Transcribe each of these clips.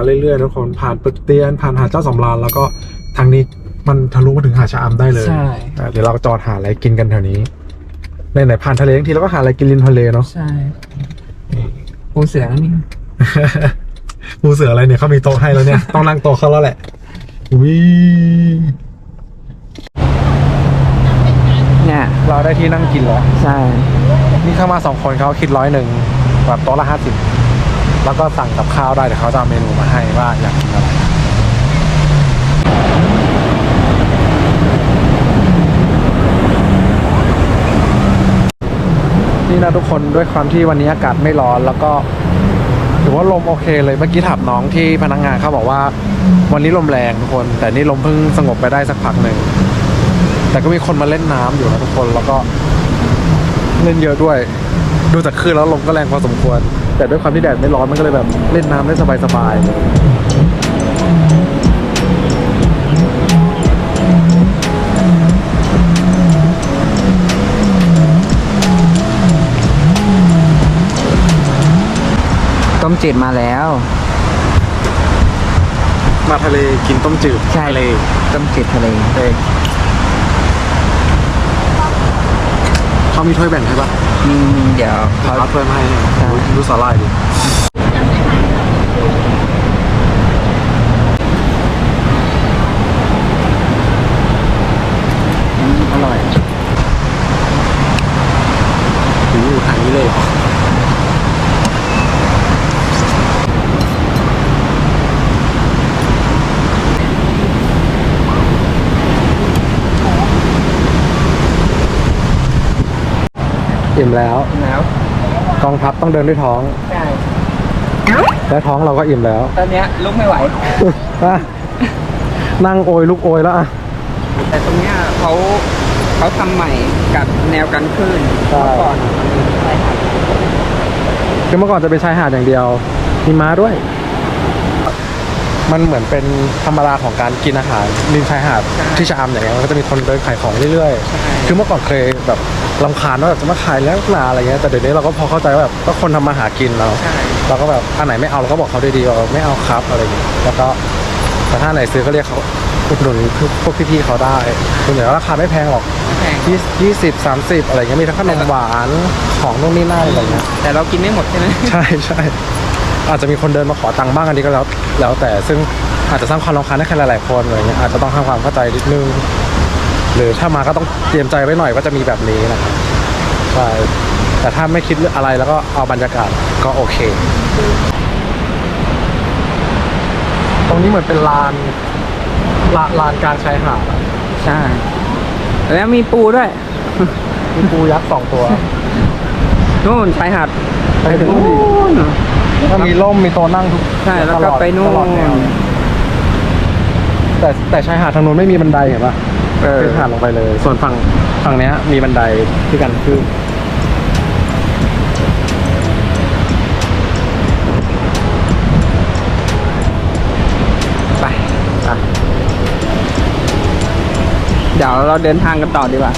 มาเรื่อยๆทุกคนผ่านปึกเตียนผ่านหาดเจ้าสำราญแล้วก็ทางนี้มันทะลุมาถึงหาดชะอำได้เลยใช่ อะเดี๋ยวเราจอดหาอะไรกินกันแถวนี้ในไหนๆผ่านทะเลทั้งทีเราก็หาอะไรกินริมทะเลเนาะ ใช่ปูเสือนี่ปูเสืออะไรเนี่ยเขามีโต๊ะให้แล้วเนี่ย ต้องนั่งโต๊ะเขาแล้วแหละวิเนี่ยเราได้ที่นั่งกินแล้ว ใช่ นี่เข้ามาสองคนเขาคิดร้อยหนึ่งแบบโต๊ะละห้าสิบ แล้วก็สั่งกับข้าวได้เดี๋ยวเขาจะเอาเมนูมาให้ว่าอยากกินอะไรนี่นะทุกคนด้วยความที่วันนี้อากาศไม่ร้อนแล้วก็ถือว่าลมโอเคเลยเมื่อกี้ถามน้องที่พนักงานเขาบอกว่า วันนี้ลมแรงทุกคน แต่นี่ลมเพิ่งสงบไปได้สักพักหนึ่งแต่ก็มีคนมาเล่นน้ำอยู่นะทุกคนแล้วก็เล่นเยอะด้วย ดูจากคลื่นแล้วลมก็แรงพอสมควร แต่ด้วยความที่แดดไม่ร้อนมันก็เลยแบบเล่นน้ำได้สบายๆต้มจืดมาแล้วมาทะเลกินต้มจืดใช่เลยต้มจืดทะเล เอง เขามีถ้วยแบ่งให้ปะอืมเดี๋ยวเขาเขาถ้วยมาให้ใช่อุ๊ยดูสาหร่ายดิ อืมอร่อย ดูทางนี้เลย อิ่มแล้ว แล้วกองทัพต้องเดินด้วยท้อง ใช่และท้องเราก็อิ่มแล้วตอนเนี้ยลุกไม่ไหว อะนั่งโอยลุกโอยแล้วอะ แต่ตรงเนี้ยเขาเขาทำใหม่กับแนวกันคลื่นใช่ เมื่อก่อนใช่ครับคือเมื่อก่อนจะเป็นชายหาดอย่างเดียว มีม้าด้วย มันเหมือนเป็นธรรมดาของการกินอาหารริมชายหาดที่ชะอำอย่างเงี้ยมันก็จะมีคนเดินขายของเรื่อยๆ คือเมื่อก่อนเคยแบบ ลำคาญว่าแบบจะมาขายแล้วหนาอะไรเงี้ยแต่เดี๋ยวนี้เราก็พอเข้าใจว่าแบบก็คนทำมาหากินเราใช่ เราก็แบบอันไหนไม่เอาเราก็บอกเขาดีๆว่าไม่เอาครับอะไรอย่างเงี้ยแล้วก็แต่ถ้าอันไหนซื้อก็เรียกเขาอุดหนุนพวกพี่ๆเขาได้ส่วนใหญ่ก็ราคาไม่แพงหรอกไม่แพงยี่ยี่สิบสามสิบอะไรเงี้ยมีทั้งขนมหวานของนู่นนี่นั่นอะไรเงี้ย แต่เรากินไม่หมดใช่ไหม ใช่ใช่อาจจะมีคนเดินมาขอตังค์บ้างอันนี้ก็แล้วแล้วแต่ซึ่งอาจจะสร้างความรำคาญให้ใครหลายๆคนอะไรเงี้ยอาจจะต้องทำความเข้าใจนิดนึง หรือถ้ามาก็ต้องเตรียมใจไว้หน่อยว่าจะมีแบบนี้นะครับใช่แต่ถ้าไม่คิดอะไรแล้วก็เอาบรรยากาศก็โอเค ตรงนี้เหมือนเป็นลานลานลานกลารชายหาดอะใช่ แล้วมีปูด้วย มีปูยักษ์สองตัวนู่นชายหาดไปถึงนู่นดินู่นก็มีร่มมีโต๊ะนั่งทุกใช่ แล้วตก็อดไปนู่ตลอดแนวนแต่แต่ชายหาดทางนู้นไม่มีบันไดเห็นปะ เออ เป็นหานลงไปเลย ส่วนฝั่งฝั่งเนี้ย มีบันไดที่กันขึ้นไปอะ เดี๋ยวเราเดินทางกันต่อดีกว่า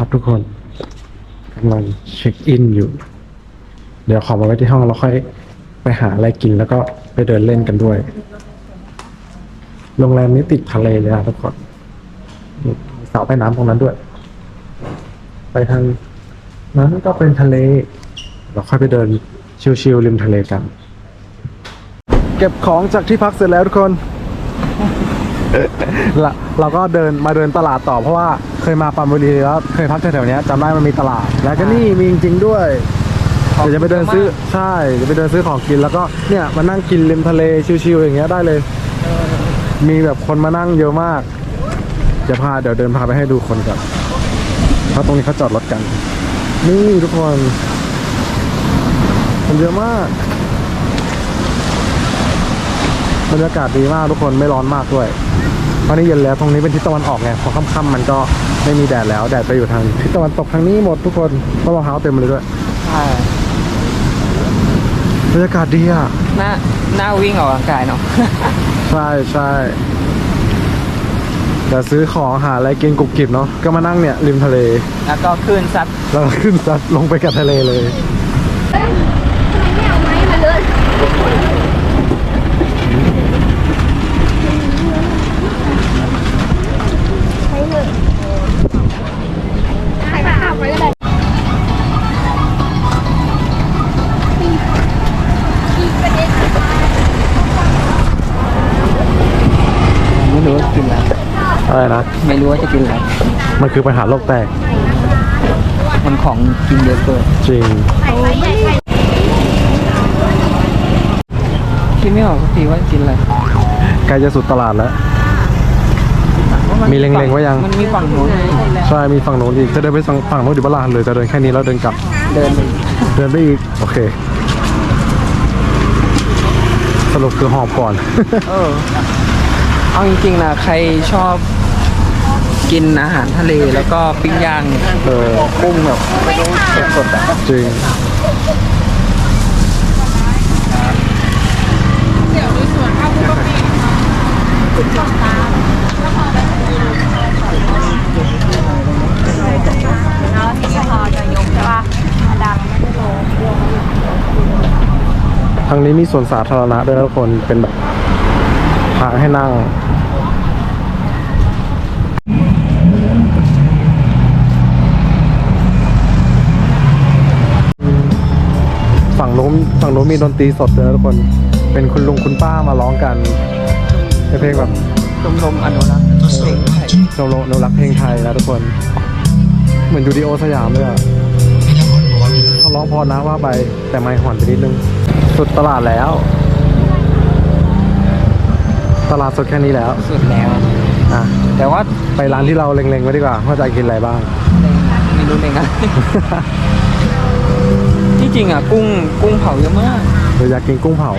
ครับทุกคนกำลังเช็คอินอยู่ เดี๋ยวขอมาไว้ที่ห้องแล้วค่อยไปหาอะไรกินแล้วก็ไปเดินเล่นกันด้วย โรงแรมนี้ติดทะเลเลยนะทุกคนมีเสาใต้น้ำตรงนั้นด้วย ไปทางนั้นก็เป็นทะเล เราค่อยไปเดินชิลๆริมทะเลกัน เก็บของจากที่พักเสร็จแล้วทุกคนละเราก็เดินมาเดินตลาดต่อเพราะว่า ยมาปรามบุรีแล้วเคยพักแถวๆเนี้ยจำได้มันมีตลาด แล้วก็นี่มีจริงๆด้วยของเดี๋ยวจะไปเดินซื้อเยอะมากใช่จะไปเดินซื้อของกินแล้วก็เนี่ยมานั่งกินริมทะเลชิวๆอย่างเงี้ยได้เลย มีแบบคนมานั่งเยอะมากจะพาเดี๋ยวเดินพาไปให้ดูคนก่อนเพราะตรงนี้เขาจอดรถกัน นี่ทุกคนคนเยอะมากบรรยากาศดีมากทุกคนไม่ร้อนมากด้วย ตอนนี้เย็นแล้วตรงนี้เป็นทิศตะวันออกไงพอค่ำๆมันก็ไม่มีแดดแล้วแดดไปอยู่ทางทิศตะวันตกทางนี้หมดทุกคนเพราะรองเท้าเต็มเลยด้วยใช่บรรยากาศดีอะหน้าหน้าวิ่งออกกำลังกายเนาะใช่ใช่เดี๋ยวซื้อของหาอะไรกินกรุบกริบเนาะก็มานั่งเนี่ยริมทะเล แล้วก็ขึ้นซัดแล้วก็ขึ้นซัดลงไปกับทะเลเลยไม่เอาไม้มาเลย กินอะไรอะไรนะ ไม่รู้ว่าจะกินอะไร มันคือปัญหาโลกแตก มันของกินเยอะเกินจริงใส่ไว้ใส่ไว้คิดไม่ออกสักทีว่ากินอะไรใกล้จะสุดตลาดแล้ว มีเล็งๆไว้ยัง มันมีฝั่งนู้นใช่ มีฝั่งโน้นอีก จะเดินไปฝั่งโน้นดิบลานเลยจะเดินแค่นี้แล้วเดินกลับ เดินไปเดินไปอีก โอเค สรุปคือหอบก่อน เออ เอาจริงๆนะใครชอบกินอาหารทะเลแล้วก็ปิ้งย่างเออกุ้งแบบสดๆอะจริงแล้วที่พอจะยกใช่ป่ะมาดังไม่ได้ลงทางนี้มีสวนสาธารณะด้วยนะทุกคนเป็นแบบ ทางให้นั่ง ฝั่งโน้นฝั่งโน้นมีดนตรีสดด้วยนะทุกคน เป็นคุณลุงคุณป้ามาร้องกันเป็นเพลงแบบชมรมอนุรักษ์เพลงไทยเราเรารักเพลงไทยนะทุกคน เหมือนยูดีโอสยามเลยอะเขาร้องเพอนะว่าไปแต่ไม่หอนไปนิดนึง สุดตลาดแล้ว ตลาดสดแค่นี้แล้วสุดแล้วอะแต่ว่าไปร้านที่เราเล็งๆไว้ดีกว่าว่าจะกินอะไรบ้าง ไม่รู้เลยนะที่จริงอะ กุ้งกุ้งเผาเยอะมากเราอยากกินกุ้งเผา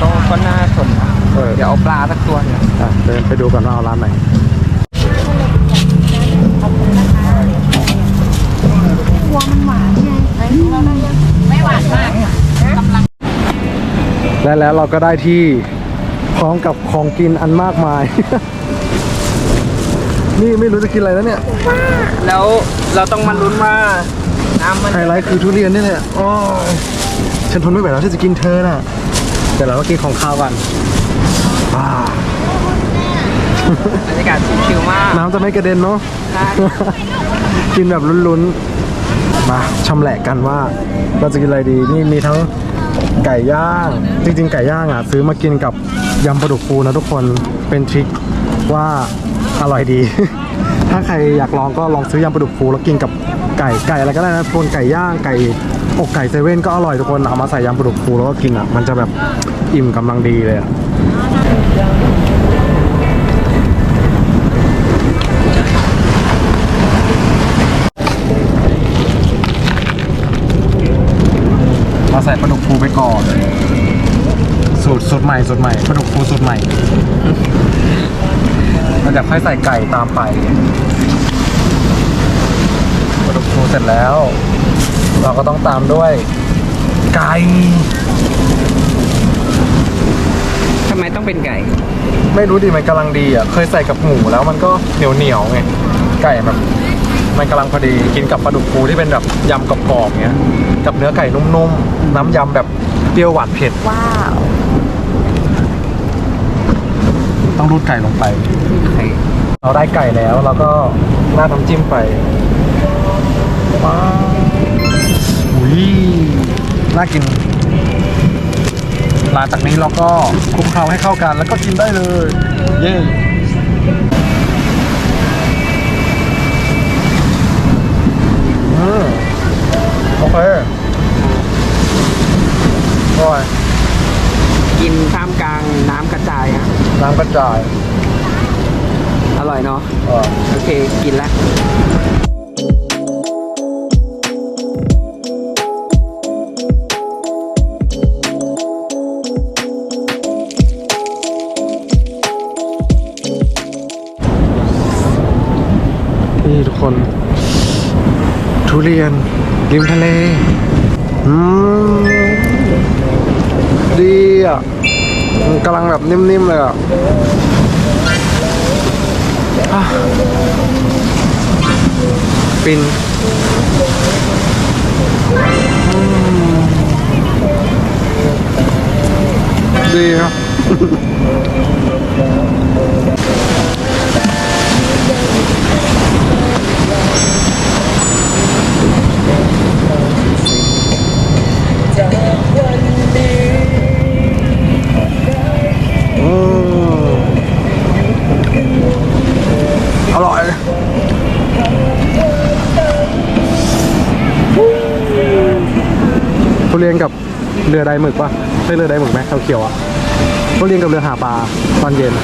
ก็ก็น่าสนนะเออ เดี๋ยวเอาปลาสักตัวเนี่ย อะเดินไปดูกันว่าเอาร้านไหนกลัวมันหวานไงไม่หวานมาก และแล้วเราก็ได้ที่ พร้อมกับของกินอันมากมาย นี่ไม่รู้จะกินอะไรแล้วเนี่ย แล้วเราต้องมาลุ้นว่าน้ำมันไฮไลท์คือทุเรียนนี่แหละโอ้ยฉันทนไม่ไหวแล้วที่จะกินเธอน่ะ แต่เราก็กินของข้าวกันอ่าบรรยากาศชิลๆมาก น้ำจะไม่กระเด็นเนาะ ใช่ กินแบบลุ้นๆ มาชำแหละกันว่าเราจะกินอะไรดี นี่มีทั้งไก่ย่าง จริงๆ ไก่ย่างอะ ซื้อมากินกับ ยำปลาดุกฟูนะทุกคนเป็นทริคว่าอร่อยดี ถ้าใครอยากลองก็ลองซื้อยำปลาดุกฟูแล้วกินกับไก่ไก่อะไรก็ได้นะทุกคนไก่ย่างไก่อกไก่เซเว่นก็อร่อยทุกคนเอามาใส่ยำปลาดุกฟูแล้วก็กินอะมันจะแบบอิ่มกำลังดีเลยอะมาใส่ปลาดุกฟูไปก่อน สูตรสูตรใหม่สูตรใหม่ปลาดุกฟูสูตรใหม่แล้วเดี๋ยวค่อยใส่ไก่ตามไปปลาดุกฟูเสร็จแล้ว เราก็ต้องตามด้วย ไก่ทำไมต้องเป็นไก่ ไม่รู้ดิมันกำลังดีอะ เคยใส่กับหมูแล้วมันก็เหนียวเหนียวๆไง ไก่แบบมันกำลังพอดีกินกับปลาดุกฟูที่เป็นแบบยำกรอบๆเงี้ย กับเนื้อไก่นุ่มๆ น้ำยำแบบเปรี้ยวหวานเผ็ด ว้าว ต้องรูดไก่ลงไปไก่เราได้ไก่แล้วเราก็ราดน้ำจิ้มไปว้าวอุ้ยน่ากินหลังจากนี้เราก็คลุกเคล้าให้เข้ากันแล้วก็กินได้เลย เย้อืมโอเคอร่อยกินท่ามกลาง น้ำกระจายอะน้ำกระจายอร่อยเนาะโอเคกินละนี่ทุกคน ทุเรียน ริมทะเล อืม ดีอะ กำลังแบบนิ่มๆเลยอะอะฟินอืมดีครับ ทุเรียนกับเรือใดหมึกปะใช่เรือใดหมึกไหมเขียวๆอะทุเรียนกับเรือหาปลาตอนเย็น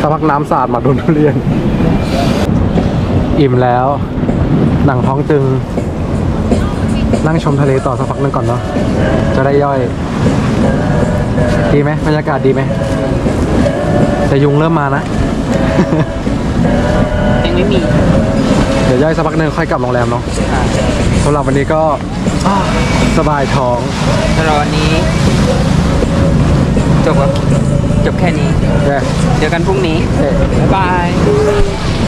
สักพักน้ำสาดมาโดนทุเรียน อิ่มแล้ว หนังท้องตึง นั่งชมทะเลต่อสักพักหนึงก่อนเนาะจะได้ย่อย ดีไหมบรรยากาศดีไหมแต่ยุงเริ่มมานะยังไม่มี เดี๋ยวย่อยสักพักหนึ่งค่อยกลับโรงแรมเนาะค่ะ สำหรับวันนี้ก็อ้าวสบายท้อง สำหรับวันนี้ จบแล้วจบแค่นี้เนี่ยเจอกันพรุ่งนี้เอ๊ะบ๊ายบาย